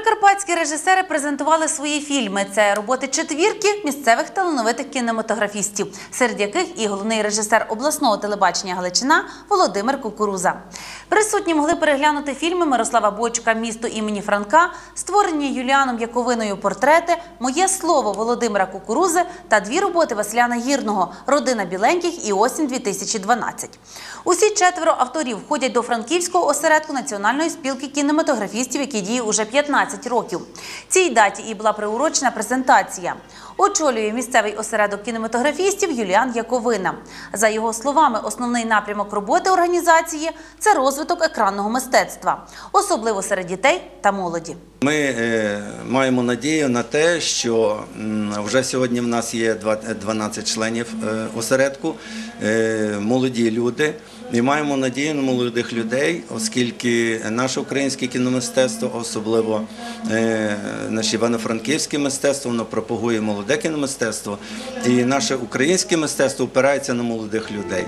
Прикарпатські режисери презентували свої фільми. Це роботи четвірки місцевих талановитих кінематографістів, серед яких і головний режисер обласного телебачення Галичина Володимир Кукуруза. Присутні могли переглянути фільми Мирослава Бочка Місто імені Франка, створені Юліаном Яковиною портрети, Моє слово Володимира Кукурузи та дві роботи Василяна Гірного Родина біленьких і осінь 2012. Усі четверо авторів входять до франківського осередку Національної спілки кінематографістів, який діє уже 15 років. Цій даті і була приурочена презентація. Очолює місцевий осередок кінематографістів Юліан Яковина. За його словами, основний напрямок роботи організації це розвиток екранного мистецтва, особливо серед дітей та молоді. Ми е, маємо надію на те, що вже сьогодні в нас є два- 12 членів е, осередку, е, молоді люди. І маємо надію на молодих людей, оскільки наше українське кіномистецтво, особливо е, наше івано-франківське мистецтво, воно пропагує молоде кіномистецтво, і наше українське мистецтво опирається на молодих людей.